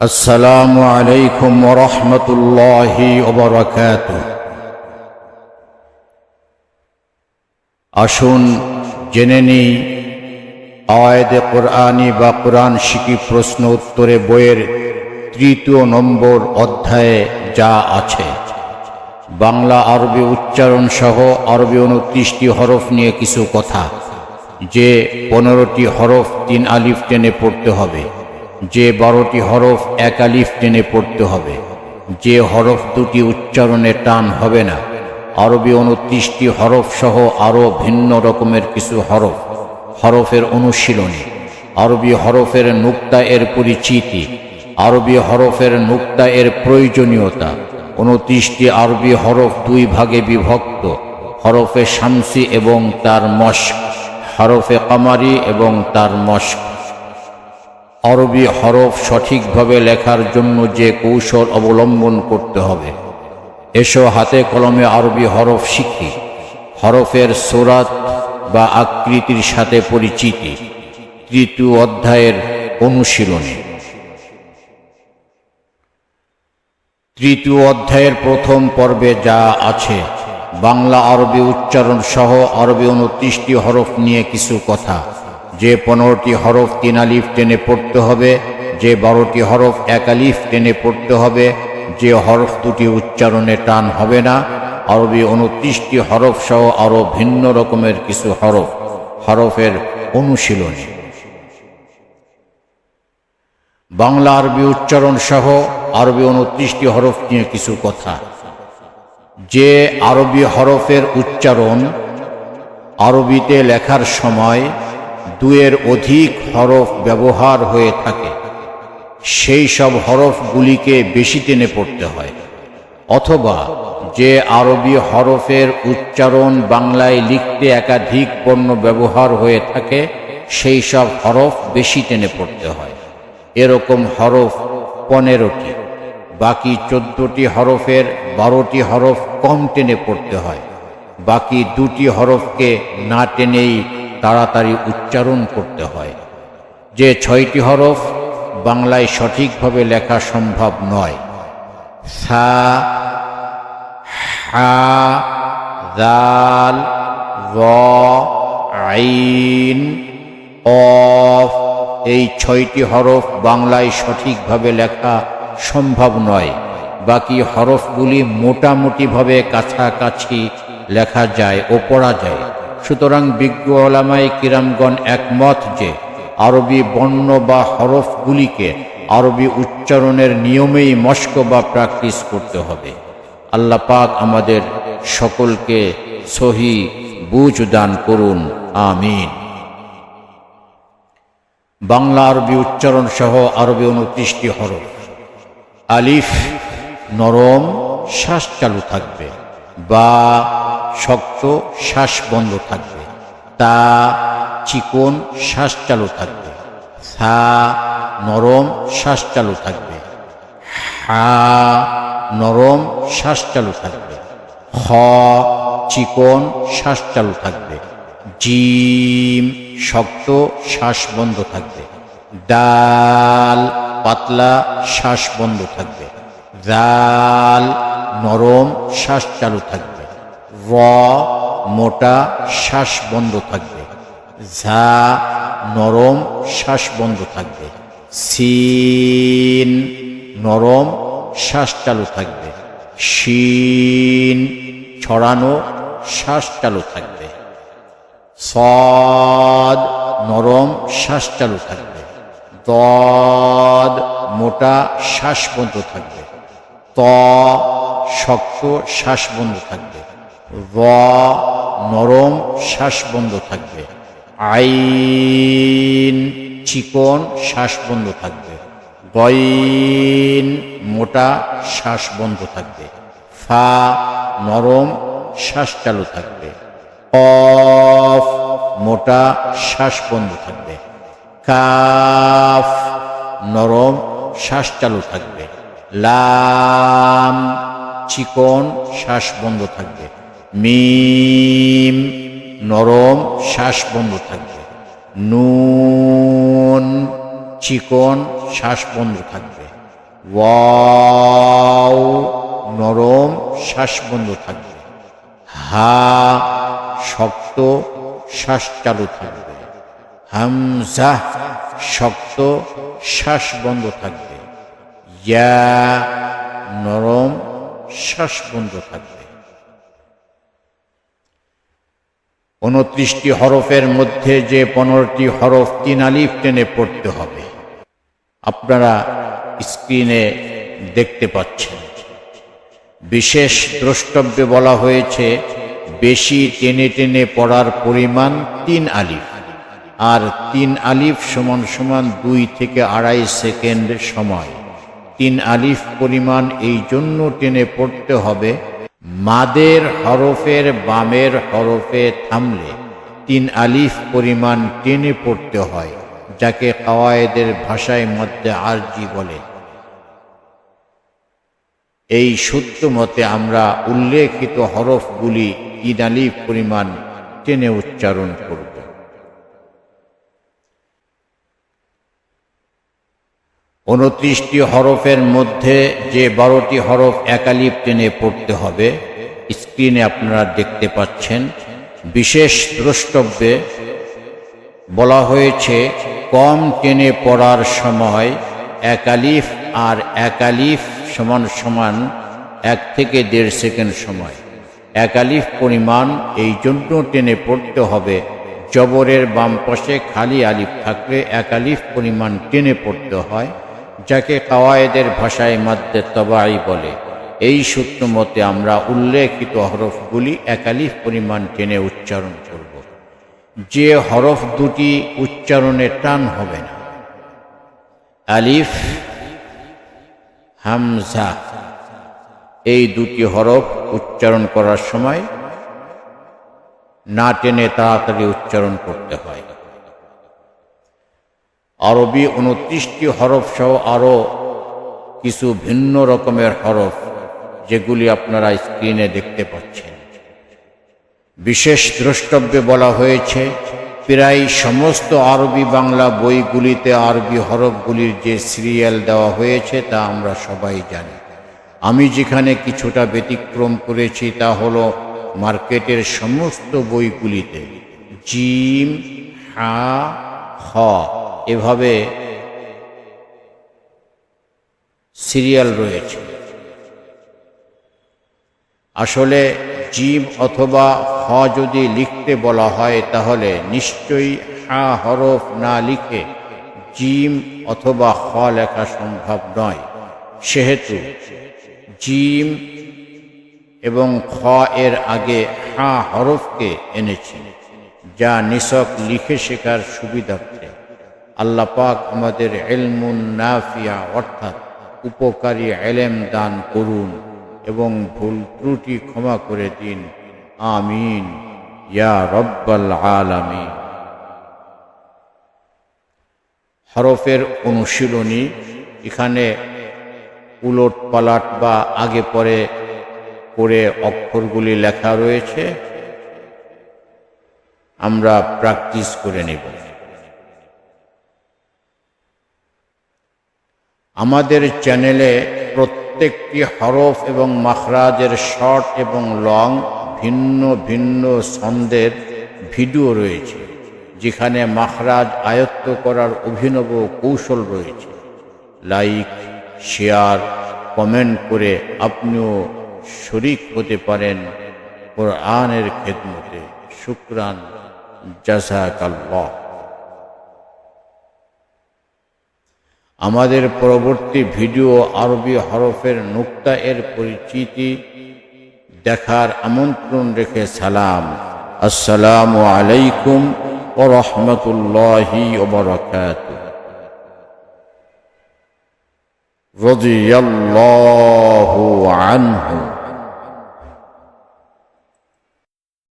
السلام عليكم ورحمة الله وبركاته আসুন জেনে নিই আয়াদে কোরআনি বা কোরআন শিকি প্রশ্ন উত্তরে বইয়ের তৃতীয় নম্বর অধ্যায়ে যা আছে বাংলা আরবি উচ্চারণ সহ আরবি উনত্রিশটি হরফ নিয়ে কিছু কথা যে পনেরোটি হরফ তিন আলিফ টেনে পড়তে হবে যে বারোটি হরফ এক আলিফ টেনে পড়তে হবে। যে হরফ দুটি উচ্চারণে টান হবে না। আরবি উনত্রিশটি হরফ সহ আরও ভিন্ন রকমের কিছু হরফ। হরফের অনুশীলনী। আরবি হরফের নুক্তা এর পরিচিতি। আরবি হরফের নুক্তা এর প্রয়োজনীয়তা। উনত্রিশটি আরবি হরফ দুই ভাগে বিভক্ত। হরফে শামসি এবং তার মস্ক হরফে কামারি এবং তার মস্ক আরবি হরফ সঠিকভাবে লেখার জন্য যে কৌশল অবলম্বন করতে হবে। এসো হাতে কলমে আরবি হরফ শিখি। হরফের সোরাত বা আকৃতির সাথে পরিচিতি। তৃতীয় অধ্যায়ের অনুশীলনী। তৃতীয় অধ্যায়ের প্রথম পর্বে যা আছে, বাংলা আরবি উচ্চারণ সহ আরবি উনত্রিশটি হরফ নিয়ে কিছু কথা। যে পনেরোটি হরফ তিন আলিফ টেনে পড়তে হবে, যে বারোটি হরফ এক আলিফ টেনে পড়তে হবে, যে হরফ দুটি উচ্চারণে টান হবে না। আরবি উনত্রিশটি হরফ সহ আরও ভিন্ন রকমের কিছু হরফ, হরফের অনুশীলনী। বাংলা আরবি উচ্চারণ সহ আরবি উনত্রিশটি হরফ নিয়ে কিছু কথা। যে আরবি হরফের উচ্চারণ আরবিতে লেখার সময় দুয়ের অধিক হরফ ব্যবহার হয়ে থাকে। সেই সব হরফগুলিকে বেশি টেনে পড়তে হয়। অথবা যে আরবি হরফের উচ্চারণ বাংলায় লিখতে একাধিক পণ্য ব্যবহার হয়ে থাকে, সেই সব হরফ বেশি টেনে পড়তে হয়। এরকম হরফ পনেরোটি, বাকি চোদ্দটি হরফের বারোটি হরফ কম টেনে পড়তে হয়। বাকি দুটি হরফকে না টেনেই তাড়াতাড়ি উচ্চারণ করতে হয়। যে ছয়টি হরফ বাংলায় সঠিকভাবে লেখা সম্ভব নয়। সা, হা, দাল আইন, অফ এই ছয়টি হরফ বাংলায় সঠিকভাবে লেখা সম্ভব নয়। বাকি হরফগুলি মোটামুটিভাবে কাছাকাছি লেখা যায় ও পড়া যায়। সুতরাং বিজ্ঞ ওলামাই কিরামগণ একমত যে আরবি বর্ণ বা হরফগুলিকে আরবি উচ্চারণের নিয়মেই মস্ক বা প্র্যাকটিস করতে হবে। আল্লাহ পাক আমাদের সকলকে সহি বুঝ দান করুন, আমিন। বাংলা আরবি উচ্চারণ সহ আরবি উনত্রিশটি হরফ। আলিফ, নরম, শ্বাস চালু থাকবে। বা শক্ত শ্বাস বন্ধ থাকবে। তা চিকন শ্বাস চালু থাকবে। সা নরম শ্বাস চালু থাকবে। হা নরম শ্বাস চালু থাকবে। খ চিকন শ্বাস চালু থাকবে। জিম শক্ত শ্বাস বন্ধ থাকবে। ডাল পাতলা শ্বাস বন্ধ থাকবে। জাল নরম শ্বাস চালু থাকবে। র মোটা শ্বাস বন্ধ থাকবে। ঝা নরম শ্বাস বন্ধ থাকবে। সিন নরম শ্বাস চালু থাকবে। শিন ছড়ানো শ্বাস চালু থাকবে। সদ নরম শ্বাস চালু থাকবে। দদ মোটা শ্বাস বন্ধ থাকবে। ত শক্ত শ্বাস বন্ধ থাকবে। র, নরম শ্বাস বন্ধ থাকবে। আইন, চিকন শ্বাস বন্ধ থাকবে। গইন, মোটা শ্বাস বন্ধ থাকবে। ফা, নরম শ্বাস চালু থাকবে। কফ, মোটা শ্বাস বন্ধ থাকবে। কাফ, নরম শ্বাস চালু থাকবে। লাম, চিকন শ্বাস বন্ধ থাকবে। মিম, নরম শ্বাস বন্ধ থাকবে। নুন, চিকন শ্বাস বন্ধ থাকবে। ওয়াও, নরম শ্বাস বন্ধ থাকবে। হা, শক্ত শ্বাস চালু থাকবে। হামজা, শক্ত শ্বাস বন্ধ থাকবে। ইয়া, নরম শ্বাস বন্ধ থাকবে। উনত্রিশটি হরফের মধ্যে যে পনেরোটি হরফ তিন আলিফ টেনে পড়তে হবে। আপনারা স্ক্রিনে দেখতে পাচ্ছেন। বিশেষ দ্রষ্টব্যে বলা হয়েছে, বেশি টেনে টেনে পড়ার পরিমাণ তিন আলিফ, আর তিন আলিফ সমান সমান দুই থেকে আড়াই সেকেন্ড সময়। তিন আলিফ পরিমাণ এই জন্য টেনে পড়তে হবে মাদের হরফের বামের হরফে থামলে তিন আলিফ পরিমাণ টেনে পড়তে হয়, যাকে কাওয়ায়েদের ভাষায় মধ্যে আরজি বলে। এই সূত্র মতে আমরা উল্লেখিত হরফগুলি তিন আলিফ পরিমাণ টেনে উচ্চারণ করব। উনত্রিশটি হরফের মধ্যে যে বারোটি হরফ একালিপ টেনে পড়তে হবে, স্ক্রিনে আপনারা দেখতে পাচ্ছেন, বিশেষ দ্রষ্টব্যে বলা হয়েছে, কম টেনে পড়ার সময় একালিফ আর একালিফ সমান সমান এক থেকে দেড় সেকেন্ড সময়। একালিফ পরিমাণ এই জন্য টেনে পড়তে হবে, জবরের বাম পাশে খালি আলিফ থাকলে একালিফ পরিমাণ টেনে পড়তে হয়। যাকে কাওয়ায়েদের ভাষায় মাদ্দে তবাই বলে। এই সূত্র মতে আমরা উল্লেখিত হরফগুলি একালিফ পরিমাণ টেনে উচ্চারণ করব। যে হরফ দুটি উচ্চারণে টান হবে না। আলিফ, হামজা, এই দুটি হরফ উচ্চারণ করার সময় না টেনে তাড়াতাড়ি উচ্চারণ করতে হয়। আরবি উনত্রিশটি হরফ সহ আরও কিছু ভিন্ন রকমের হরফ, যেগুলি আপনারা স্ক্রিনে দেখতে পাচ্ছেন। বিশেষ দ্রষ্টব্যে বলা হয়েছে, প্রায় সমস্ত আরবি বাংলা বইগুলিতে আরবি হরফগুলির যে সিরিয়াল দেওয়া হয়েছে তা আমরা সবাই জানি। আমি যেখানে কিছুটা ব্যতিক্রম করেছি তা হলো মার্কেটের সমস্ত বইগুলিতে। জিম, হা হ এভাবে সিরিয়াল রয়েছে। আসলে জিম অথবা হ যদি লিখতে বলা হয়, তাহলে নিশ্চয়ই হা হরফ না লিখে জিম অথবা হ লেখা সম্ভব নয়। সেহেতু জিম এবং খ এর আগে হা হরফকে এনেছি, যা নিছক লিখে শেখার সুবিধার্থে। আল্লাহ পাক আমাদের এলমুন নাফিয়া, অর্থাৎ উপকারী এলেম দান করুন এবং ভুল ত্রুটি ক্ষমা করে দিন। আমিন। ইয়া রব্বাল আলামিন। হরফের অনুশীলনী, এখানে উলট পালাট বা আগে পরে করে অক্ষরগুলি লেখা রয়েছে। আমরা প্র্যাকটিস করে নেব। আমাদের চ্যানেলে প্রত্যেকটি হরফ এবং মাখরাজের শর্ট এবং লং ভিন্ন ভিন্ন ছন্দের ভিডিও রয়েছে, যেখানে মাখরাজ আয়ত্ত করার অভিনব কৌশল রয়েছে। লাইক শেয়ার কমেন্ট করে আপনিও শরিক হতে পারেন কোরআনের খেদমতে। শুক্রান জাসাকাল্লাহ আমাদের পরবর্তী ভিডিও আরবি হরফের নুক্তা এর পরিচিতি দেখার আমন্ত্রণ রেখে সালাম আসসালামু আলাইকুম ও রহমতুল্লাহি ওবরাকাত رضي الله عنه